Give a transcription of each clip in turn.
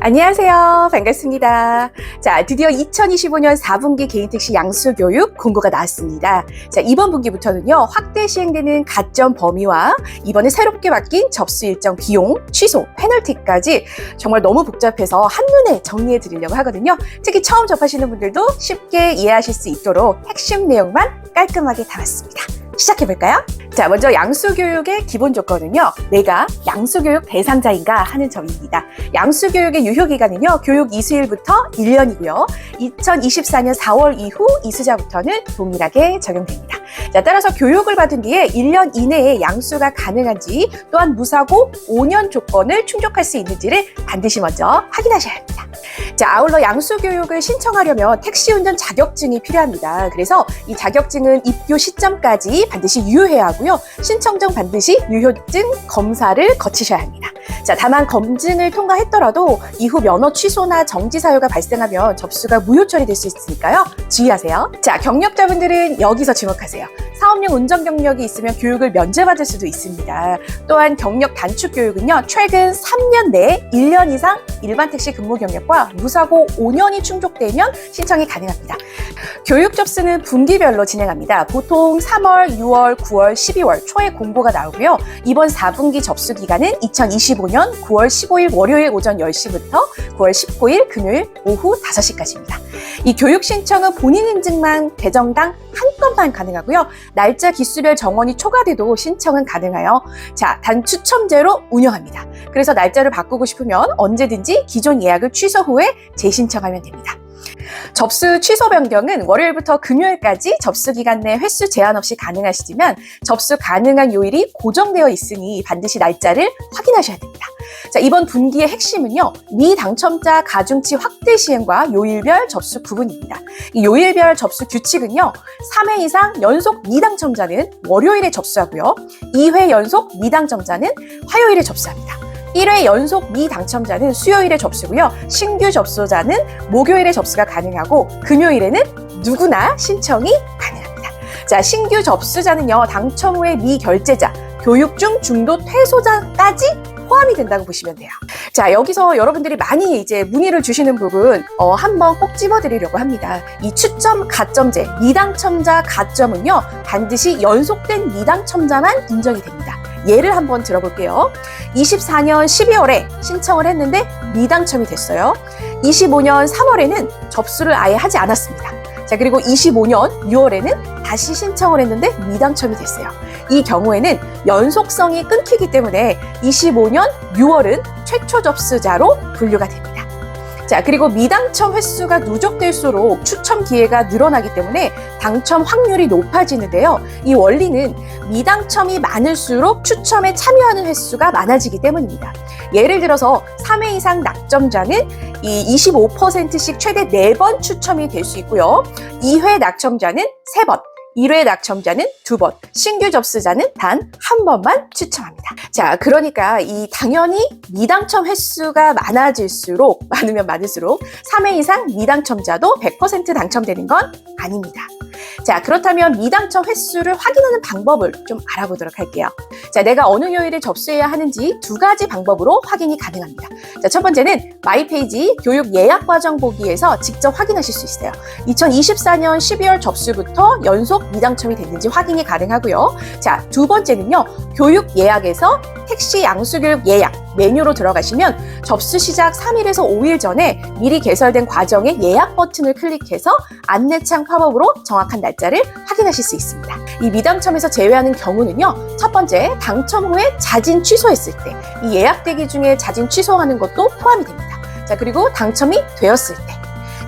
안녕하세요. 반갑습니다. 자, 드디어 2025년 4분기 개인특시 양수교육 공고가 나왔습니다. 자, 이번 분기부터는요, 확대 시행되는 가점 범위와 이번에 새롭게 바뀐 접수 일정 비용, 취소, 페널티까지 정말 너무 복잡해서 한눈에 정리해 드리려고 하거든요. 특히 처음 접하시는 분들도 쉽게 이해하실 수 있도록 핵심 내용만 깔끔하게 담았습니다. 시작해볼까요? 자, 먼저 양수교육의 기본 조건은요, 내가 양수교육 대상자인가 하는 점입니다. 양수교육의 유효기간은요, 교육 이수일부터 1년이고요. 2024년 4월 이후 이수자부터는 동일하게 적용됩니다. 자, 따라서 교육을 받은 뒤에 1년 이내에 양수가 가능한지 또한 무사고 5년 조건을 충족할 수 있는지를 반드시 먼저 확인하셔야 합니다. 자, 아울러 양수 교육을 신청하려면 택시 운전 자격증이 필요합니다. 그래서 이 자격증은 입교 시점까지 반드시 유효해야 하고요. 신청 전 반드시 유효증 검사를 거치셔야 합니다. 자, 다만 검증을 통과했더라도 이후 면허 취소나 정지 사유가 발생하면 접수가 무효 처리될 수 있으니까요. 주의하세요. 자, 경력자분들은 여기서 주목하세요. 사업용 운전 경력이 있으면 교육을 면제받을 수도 있습니다. 또한 경력 단축 교육은요, 최근 3년 내에 1년 이상 일반 택시 근무 경력과 무사고 5년이 충족되면 신청이 가능합니다. 교육 접수는 분기별로 진행합니다. 보통 3월, 6월, 9월, 12월 초에 공고가 나오고요. 이번 4분기 접수 기간은 2025년 9월 15일 월요일 오전 10시부터 9월 19일 금요일 오후 5시까지입니다. 이 교육 신청은 본인 인증만 대정당 한 건만 가능하고요. 날짜 기수별 정원이 초과돼도 신청은 가능하여 자, 단 추첨제로 운영합니다. 그래서 날짜를 바꾸고 싶으면 언제든지 기존 예약을 취소 후에 재신청하면 됩니다. 접수 취소 변경은 월요일부터 금요일까지 접수 기간 내 횟수 제한 없이 가능하시지만 접수 가능한 요일이 고정되어 있으니 반드시 날짜를 확인하셔야 됩니다. 자, 이번 분기의 핵심은요, 미당첨자 가중치 확대 시행과 요일별 접수 부분입니다. 이 요일별 접수 규칙은요, 3회 이상 연속 미당첨자는 월요일에 접수하고요, 2회 연속 미당첨자는 화요일에 접수합니다. 1회 연속 미당첨자는 수요일에 접수고요. 신규 접수자는 목요일에 접수가 가능하고 금요일에는 누구나 신청이 가능합니다. 자, 신규 접수자는요. 당첨 후에 미결제자, 교육 중 중도 퇴소자까지 포함이 된다고 보시면 돼요. 자, 여기서 여러분들이 많이 이제 문의를 주시는 부분, 어, 한번 꼭 집어드리려고 합니다. 이 추첨 가점제, 미당첨자 가점은요, 반드시 연속된 미당첨자만 인정이 됩니다. 예를 한번 들어볼게요. 24년 12월에 신청을 했는데 미당첨이 됐어요. 25년 3월에는 접수를 아예 하지 않았습니다. 자, 그리고 25년 6월에는 다시 신청을 했는데 미당첨이 됐어요. 이 경우에는 연속성이 끊기기 때문에 25년 6월은 최초 접수자로 분류가 됩니다. 자, 그리고 미당첨 횟수가 누적될수록 추첨 기회가 늘어나기 때문에 당첨 확률이 높아지는데요. 이 원리는 미당첨이 많을수록 추첨에 참여하는 횟수가 많아지기 때문입니다. 예를 들어서 3회 이상 낙점자는 이 25%씩 최대 4번 추첨이 될 수 있고요. 2회 낙첨자는 3번, 1회 낙첨자는 두 번, 신규 접수자는 단 한 번만 추첨합니다. 자, 그러니까 이 당연히 미당첨 횟수가 많아질수록, 많으면 많을수록 3회 이상 미당첨자도 100% 당첨되는 건 아닙니다. 자, 그렇다면 미당첨 횟수를 확인하는 방법을 좀 알아보도록 할게요. 자, 내가 어느 요일에 접수해야 하는지 두 가지 방법으로 확인이 가능합니다. 자, 첫 번째는 마이페이지 교육 예약 과정 보기에서 직접 확인하실 수 있어요. 2024년 12월 접수부터 연속 미당첨이 됐는지 확인이 가능하고요. 자, 두 번째는요. 교육 예약에서 택시 양수교육 예약 메뉴로 들어가시면 접수 시작 3일에서 5일 전에 미리 개설된 과정의 예약 버튼을 클릭해서 안내창 팝업으로 정확한 날짜를 확인하실 수 있습니다. 이 미당첨에서 제외하는 경우는요. 첫 번째, 당첨 후에 자진 취소했을 때 이 예약 대기 중에 자진 취소하는 것도 포함이 됩니다. 자, 그리고 당첨이 되었을 때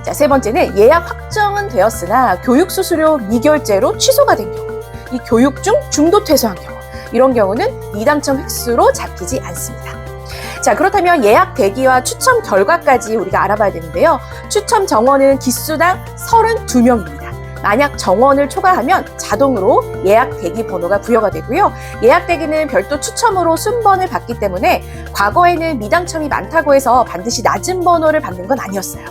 자, 세 번째는 예약 확정은 되었으나 교육 수수료 미결제로 취소가 된 경우, 이 교육 중 중도 퇴소한 경우, 이런 경우는 미당첨 획수로 잡히지 않습니다. 자, 그렇다면 예약 대기와 추첨 결과까지 우리가 알아봐야 되는데요. 추첨 정원은 기수당 32명입니다. 만약 정원을 초과하면 자동으로 예약 대기 번호가 부여가 되고요. 예약 대기는 별도 추첨으로 순번을 받기 때문에 과거에는 미당첨이 많다고 해서 반드시 낮은 번호를 받는 건 아니었어요.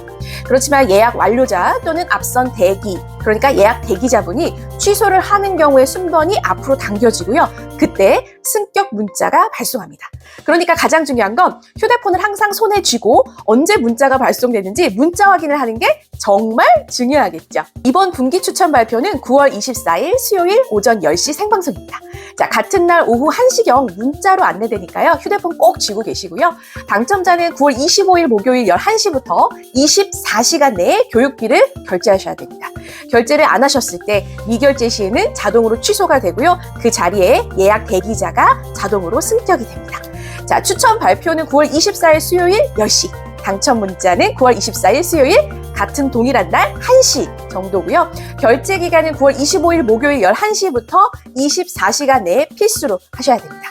그렇지만 예약 완료자 또는 앞선 대기, 그러니까 예약 대기자분이 취소를 하는 경우에 순번이 앞으로 당겨지고요. 그때 승격 문자가 발송합니다. 그러니까 가장 중요한 건 휴대폰을 항상 손에 쥐고 언제 문자가 발송되는지 문자 확인을 하는 게 정말 중요하겠죠. 이번 분기 추천 발표는 9월 24일 수요일 오전 10시 생방송입니다. 자, 같은 날 오후 1시경 문자로 안내되니까요. 휴대폰 꼭 쥐고 계시고요. 당첨자는 9월 25일 목요일 11시부터 24시간 내에 교육비를 결제하셔야 됩니다. 결제를 안 하셨을 때 미결제 시에는 자동으로 취소가 되고요. 그 자리에 예약 대기자가 자동으로 승격이 됩니다. 자, 추천 발표는 9월 24일 수요일 10시. 당첨 문자는 9월 24일 수요일 같은 동일한 날 1시 정도고요. 결제 기간은 9월 25일 목요일 11시부터 24시간 내에 필수로 하셔야 됩니다.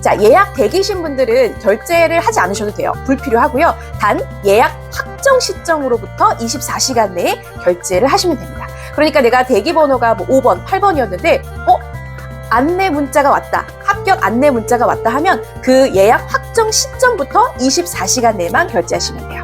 자, 예약 대기신 분들은 결제를 하지 않으셔도 돼요. 불필요하고요. 단 예약 확정 시점으로부터 24시간 내에 결제를 하시면 됩니다. 그러니까 내가 대기 번호가 뭐 5번, 8번이었는데 어? 안내 문자가 왔다. 합격 안내 문자가 왔다 하면 그 예약 확정 시점부터 24시간 내만 결제하시면 돼요.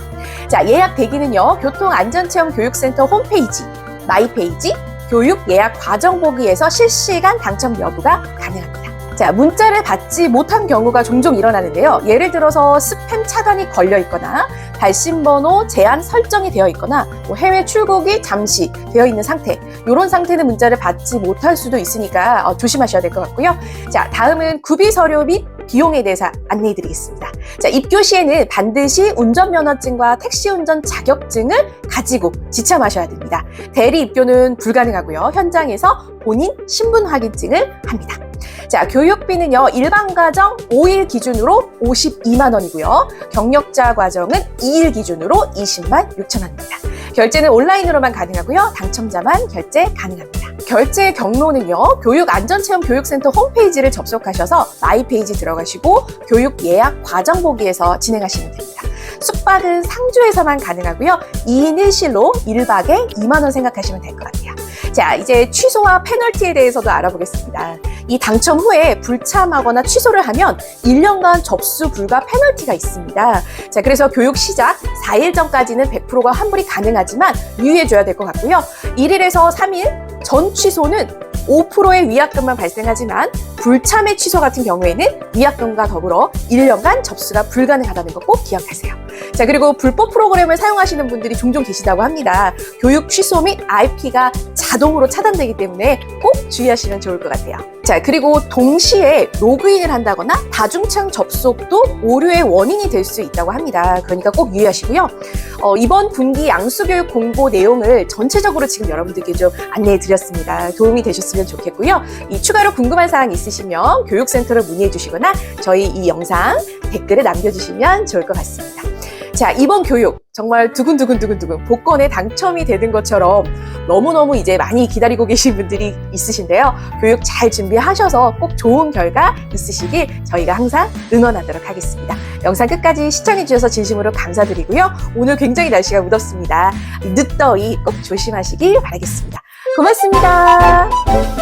자, 예약 대기는요. 교통안전체험교육센터 홈페이지, 마이페이지, 교육 예약 과정 보기에서 실시간 당첨 여부가 가능합니다. 자, 문자를 받지 못한 경우가 종종 일어나는데요. 예를 들어서 스팸 차단이 걸려 있거나 발신번호 제한 설정이 되어 있거나 뭐 해외 출국이 잠시 되어 있는 상태 이런 상태는 문자를 받지 못할 수도 있으니까 어, 조심하셔야 될 것 같고요. 자, 다음은 구비 서류 및 비용에 대해서 안내해 드리겠습니다. 자, 입교 시에는 반드시 운전면허증과 택시 운전 자격증을 가지고 지참하셔야 됩니다. 대리 입교는 불가능하고요. 현장에서 본인 신분 확인증을 합니다. 자, 교육비는요, 일반 과정 5일 기준으로 52만 원이고요. 경력자 과정은 2일 기준으로 20만 6천 원입니다. 결제는 온라인으로만 가능하고요. 당첨자만 결제 가능합니다. 결제 경로는요, 교육안전체험교육센터 홈페이지를 접속하셔서 마이페이지 들어가시고 교육 예약 과정 보기에서 진행하시면 됩니다. 숙박은 상주에서만 가능하고요. 2인 1실로 1박에 2만 원 생각하시면 될 것 같아요. 자, 이제 취소와 페널티에 대해서도 알아보겠습니다. 이 당첨 후에 불참하거나 취소를 하면 1년간 접수 불가 페널티가 있습니다. 자, 그래서 교육 시작 4일 전까지는 100%가 환불이 가능하지만 유의해줘야 될 것 같고요. 1일에서 3일 전 취소는 5%의 위약금만 발생하지만 불참의 취소 같은 경우에는 위약금과 더불어 1년간 접수가 불가능하다는 거꼭 기억하세요. 자, 그리고 불법 프로그램을 사용하시는 분들이 종종 계시다고 합니다. 교육 취소 및 IP가 자동으로 차단되기 때문에 꼭 주의하시면 좋을 것 같아요. 자, 그리고 동시에 로그인을 한다거나 다중창 접속도 오류의 원인이 될 수 있다고 합니다. 그러니까 꼭 유의하시고요. 어, 이번 분기 양수교육 공고 내용을 전체적으로 지금 여러분들께 좀 안내해 드렸습니다. 도움이 되셨으면 좋겠고요. 이 추가로 궁금한 사항 있으시면 교육센터로 문의해 주시거나 저희 이 영상 댓글에 남겨주시면 좋을 것 같습니다. 자, 이번 교육 정말 두근두근두근두근 복권에 당첨이 되는 것처럼 너무너무 이제 많이 기다리고 계신 분들이 있으신데요. 교육 잘 준비하셔서 꼭 좋은 결과 있으시길 저희가 항상 응원하도록 하겠습니다. 영상 끝까지 시청해주셔서 진심으로 감사드리고요. 오늘 굉장히 날씨가 무덥습니다. 늦더위 꼭 조심하시길 바라겠습니다. 고맙습니다.